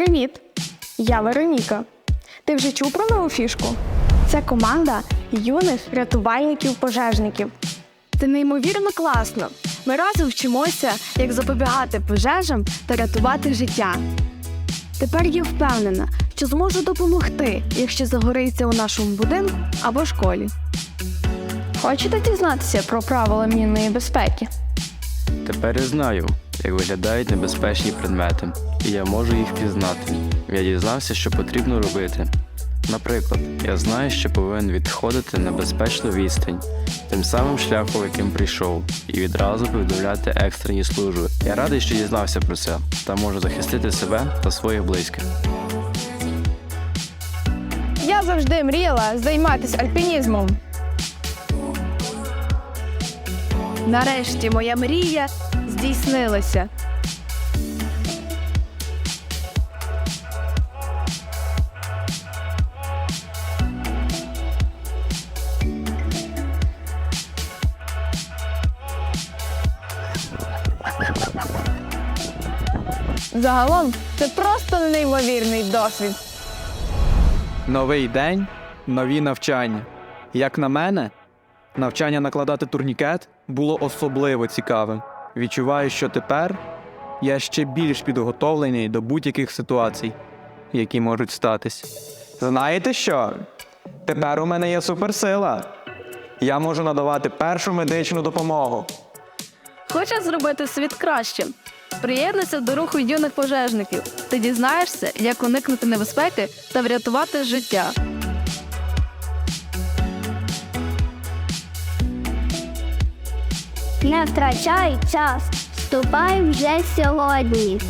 Привіт! Я Вероніка. Ти вже чув про нову фішку? Це команда юних рятувальників-пожежників. Це неймовірно класно. Ми разом вчимося, як запобігати пожежам та рятувати життя. Тепер я впевнена, що зможу допомогти, якщо загориться у нашому будинку або школі. Хочете дізнатися про правила мінної безпеки? Тепер я знаю, як виглядають небезпечні предмети, і я можу їх пізнати. Я дізнався, що потрібно робити. Наприклад, я знаю, що повинен відходити на безпечну відстань, тим самим шляхом, яким прийшов, і відразу повідомляти екстрені служби. Я радий, що дізнався про це та можу захистити себе та своїх близьких. Я завжди мріяла займатися альпінізмом. Нарешті моя мрія здійснилася. Загалом це просто неймовірний досвід. Новий день, нові навчання. Як на мене, навчання накладати турнікет було особливо цікавим. Відчуваю, що тепер я ще більш підготовлений до будь-яких ситуацій, які можуть статись. Знаєте що? Тепер у мене є суперсила. Я можу надавати першу медичну допомогу. Хочеш зробити світ кращим? Приєднуйся до руху юних пожежників. Ти дізнаєшся, як уникнути небезпеки та врятувати життя. Не втрачай час. Вступай вже сьогодні.